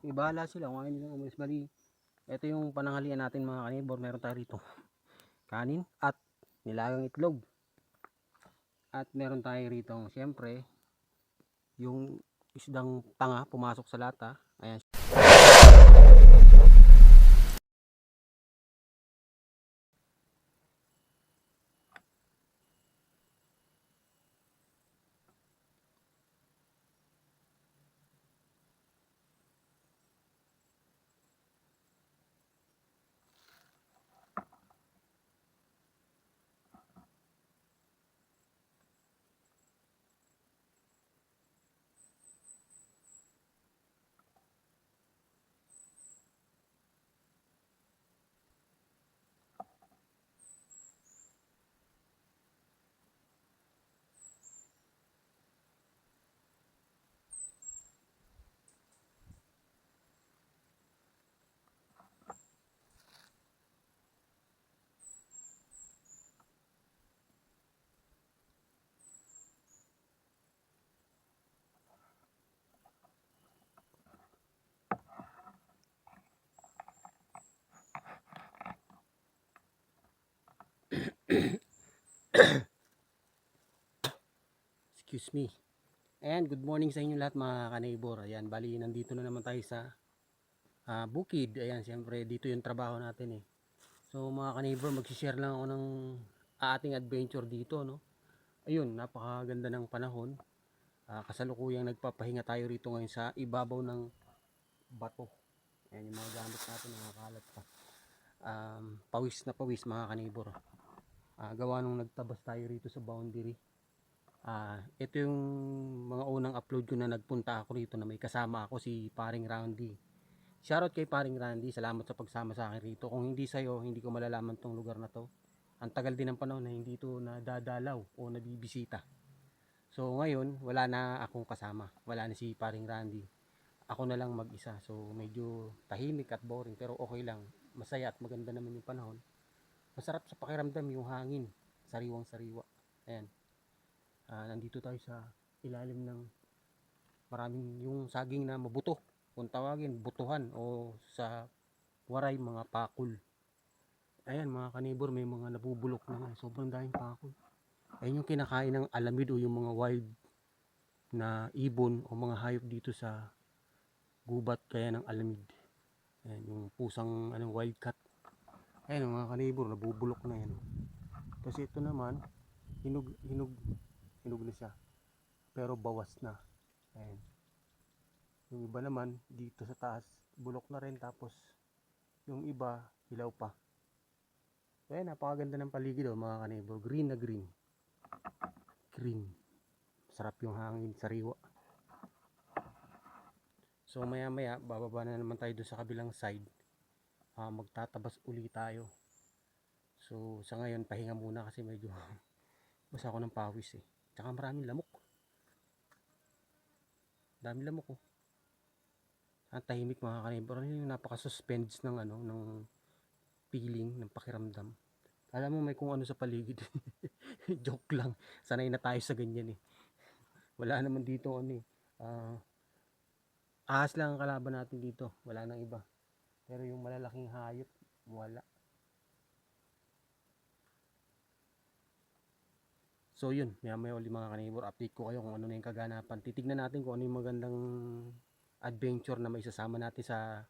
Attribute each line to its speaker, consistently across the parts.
Speaker 1: May bahala sila kung ayaw nilang umalis. Bali, ito yung pananghalian natin mga kanibor. Meron tayo rito. Kanin at nilagang itlog. At meron tayo rito, siyempre, yung isdang tanga pumasok sa lata. Ayan. Excuse me. And good morning sa inyo lahat mga kaneighbor. Ayan, bali nandito na naman tayo sa ah, bukid. Ayan, siyempre dito yung trabaho natin eh. So mga kaneighbor, magsishare lang ako ng ating adventure dito, no? Ayun, napakaganda ng panahon. Ah, kasalukuyang nagpapahinga tayo rito ngayon sa ibabaw ng bato. Ayan yung mga gamit natin, nakakalat pa. Um, pawis na pawis mga kaneighbor. Ah, gawa nung nagtabas tayo rito sa boundary. Ah, ito yung mga unang upload ko na nagpunta ako rito na may kasama ako si Paring Randy. Shoutout kay Paring Randy, salamat sa pagsama sa akin rito. Kung hindi sa'yo, hindi ko malalaman tong lugar na to. Ang tagal din ng panahon na hindi to nadadalaw o nabibisita. So ngayon, wala na akong kasama. Wala na si Paring Randy. Ako na lang mag-isa. So medyo tahimik at boring pero okay lang. Masaya at maganda naman yung panahon. Masarap sa pakiramdam yung hangin. Sariwang sariwa. Ayan. Ah, nandito tayo sa ilalim ng maraming yung saging na mabuto kung tawagin butuhan o sa waray mga pakul ayan mga kanibor may mga nabubulok na sobrang daming pakul ayan yung kinakain ng alamid o yung mga wild na ibon o mga hayop dito sa gubat kaya ng alamid ayan yung pusang anong wild cat ayan mga kanibor nabubulok na yan kasi ito naman hinog hinog hinog na siya. Pero bawas na. Ayan yung iba naman dito sa taas bulok na rin. Tapos yung iba hilaw pa. So napakaganda ng paligid oh, mga kanibor green na green. Green. Sarap yung hangin sariwa. So maya maya bababa na naman tayo dun sa kabilang side Ah, magtatabas uli tayo so sa ngayon pahinga muna kasi medyo basa ako ng pawis eh Tsaka maraming lamok. Dami lamok oh. Ang tahimik mga kanibor. Ano yung napaka-suspense ng ano, ng feeling, ng pakiramdam. Alam mo may kung ano sa paligid. Joke lang. Sanay na tayo sa ganyan eh. Wala naman dito ano eh. ah, ahas lang ang kalaban natin dito. Wala nang iba. Pero yung malalaking hayop, wala. So yun, maya maya ulit mga kanibor, update ko kayo kung ano na yung kaganapan. Titignan natin kung ano yung magandang adventure na may isasama natin sa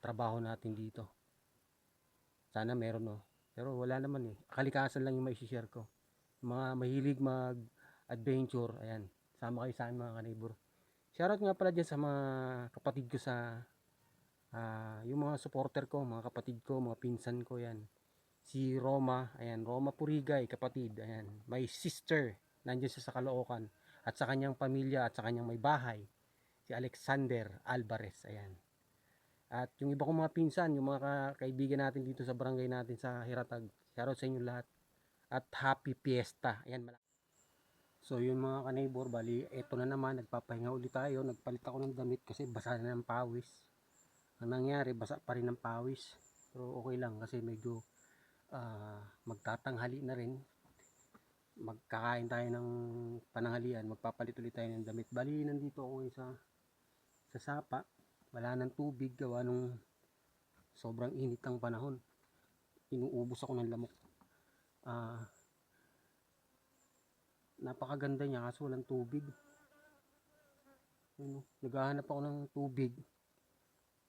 Speaker 1: trabaho natin dito. Sana meron no. Pero wala naman eh. Kalikasan lang yung may share ko. Mga mahilig mag adventure, ayan. Sama kayo sa akin mga kanibor. Shoutout nga pala dyan sa mga kapatid ko sa ah, yung mga supporter ko, mga kapatid ko, mga pinsan ko yan si Roma, ayan, Roma Purigay, kapatid, ayan, my sister, nandiyan siya sa Caloocan, at sa kanyang pamilya, at sa kanyang may bahay, si Alexander Alvarez, ayan. At yung iba kong mga pinsan, yung mga ka- kaibigan natin dito sa barangay natin sa Hiratag, shoutout sa inyo lahat, at happy fiesta, ayan. mala- So yun mga ka-neighbor, bali, eto na naman, nagpapahinga ulit tayo, nagpalit ako ng damit kasi basa na ng pawis. Ang nangyari, basa pa rin ng pawis, pero okay lang kasi medyo ah, magtatanghali na rin. Magkakain tayo ng pananghalian magpapalit ulit tayo ng damit. Bali nandito ako sa sa sapa. Wala nang tubig gawa nung sobrang init ng panahon. Inuubos ako ng lamok. Ah napakaganda niya kaso walang tubig. Ano, naghahanap ako ng tubig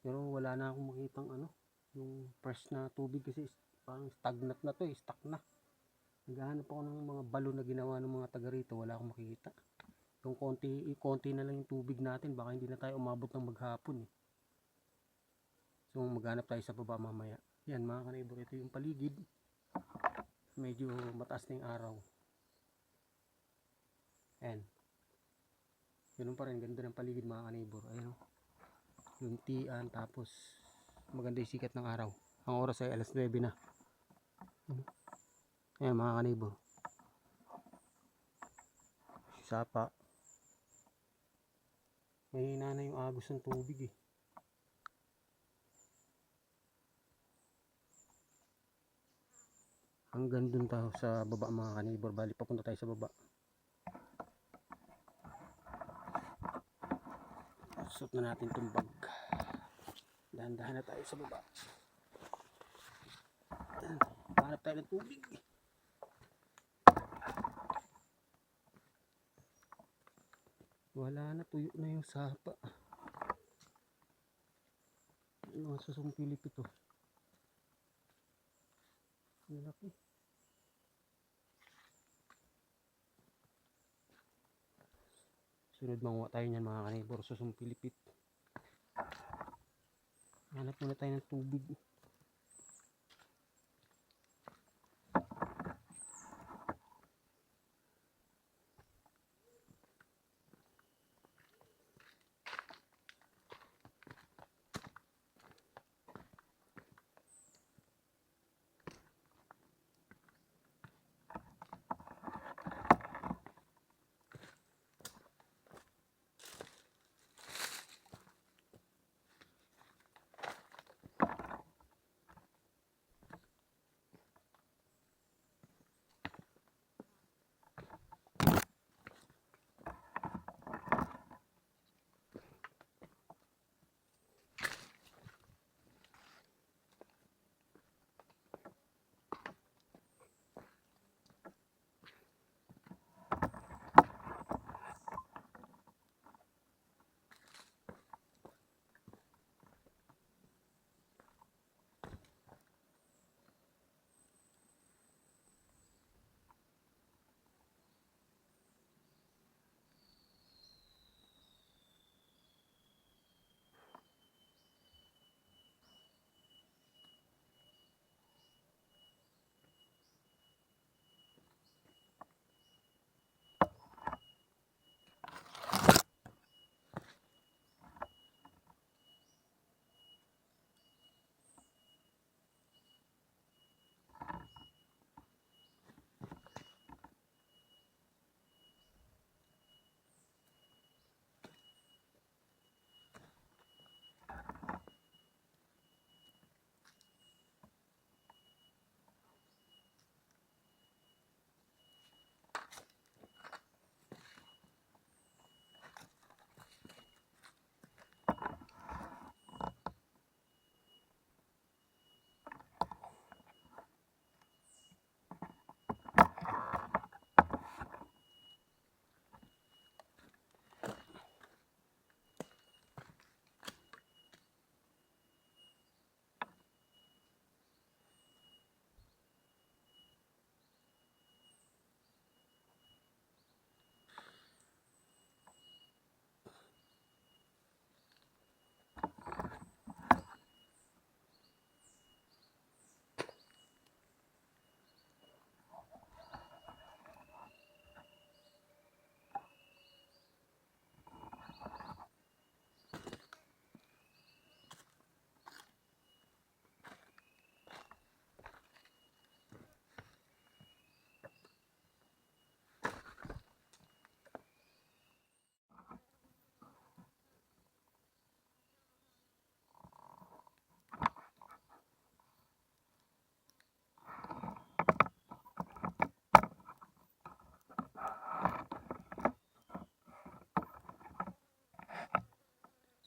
Speaker 1: pero wala na akong makitang ano yung fresh na tubig kasi parang stagnant na to eh stuck na. Naghahanap ako ng mga balon na ginawa ng mga taga rito wala akong makikita. Yung konti, konti na lang yung tubig natin baka hindi na tayo umabot ng maghapon eh. So maghanap tayo sa baba mamaya. Yan mga kanibor ito yung paligid. Medyo mataas na yung araw. Yan ganun pa rin ganda ng paligid mga kanibor ayun o yung tian tapos maganda yung sikat ng araw. Ang oras ay alas 9 na. Ayan mga kanibor sapa. Mahina na yung agos ng tubig eh. Hanggang dun tayo sa baba mga kanibor bali papunta tayo sa baba suot na natin itong bag. Dahan-dahan na tayo sa baba. Hanap tayo ng tubig. Wala na tuyo na yung sapa. Ano sa sumpilip ito ang laki sunod manguha tayo niyan mga kanibor sa sumpilipit hanap muna tayo ng tubig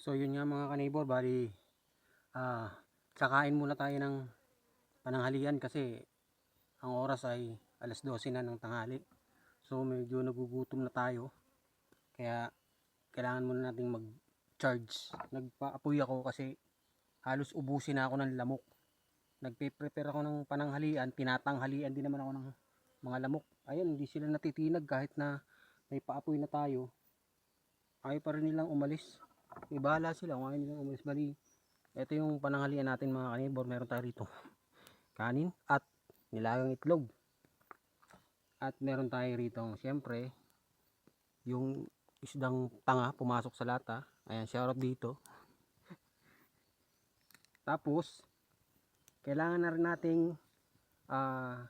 Speaker 1: So yun nga mga kanibor, bali ah kakain muna tayo ng pananghalian kasi ang oras ay alas 12 na ng tanghali. So medyo nagugutom na tayo. Kaya kailangan muna nating mag-charge. Nagpa-apoy ako kasi halos ubusin na ako ng lamok. Nagpe-prepare ako ng pananghalian, tinatanghalian din naman ako ng mga lamok. Ayun, hindi sila natitinag kahit na may paapoy na tayo. Ayaw pa rin nilang umalis. Bahala sila kung ayaw nilang umalis. Bali, ito yung pananghalian natin mga kanibor. Meron tayo rito kanin at nilagang itlog. At meron tayo rito, siyempre, yung isdang tanga pumasok sa lata. Ayan, shoutout dito. Tapos, kailangan na rin nating ah,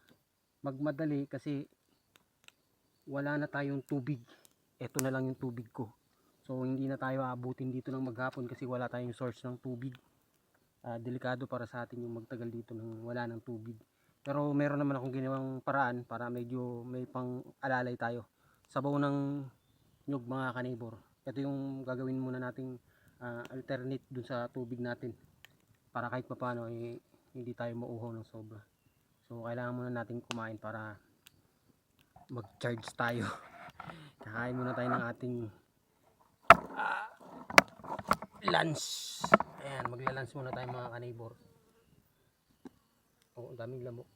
Speaker 1: magmadali kasi wala na tayong tubig. Ito na lang yung tubig ko. So, hindi na tayo aabutin dito ng maghapon kasi wala tayong source ng tubig. Ah, delikado para sa atin yung magtagal dito ng wala ng tubig. Pero meron naman akong ginawang paraan para medyo may pang alalay tayo. Sabaw ng nyug mga kanibor. Ito yung gagawin muna nating ah, alternate dun sa tubig natin. Para kahit papano eh, hindi tayo mauhaw ng sobra. So kailangan muna natin kumain para mag-charge tayo. Kakain muna tayo ng ating lunch. Ayan, magla-lunch muna tayo mga kanibor. Oo, ang daming lamok.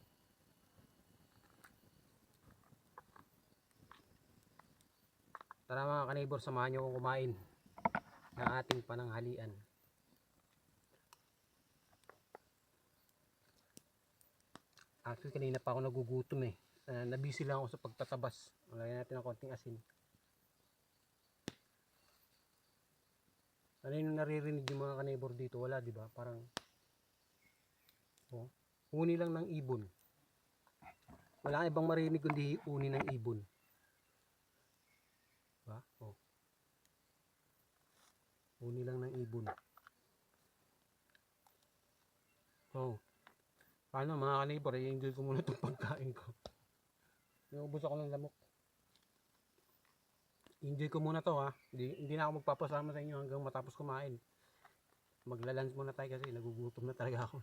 Speaker 1: Tara mga kanibor, samahan nyo akong kumain ng ating pananghalian. Actually, kanina pa ako nagugutom eh. Uh, nabisi lang ako sa pagtatabas. Lagyan natin ng konting asin. Ano yung naririnig yung mga kanibor dito? Wala, di ba? Parang, oh, huni lang ng ibon. Wala kang ibang marinig kundi uni ng ibon. Diba? Oh. Uni lang ng ibon. Oh. Paano mga kanibor, i-enjoy ko muna itong pagkain ko. Naubos ako ng lamok. Enjoy ko muna to ha. Hindi, hindi na ako magpapasama sa inyo hanggang matapos kumain. Maglalans muna tayo kasi nagugutom na talaga ako.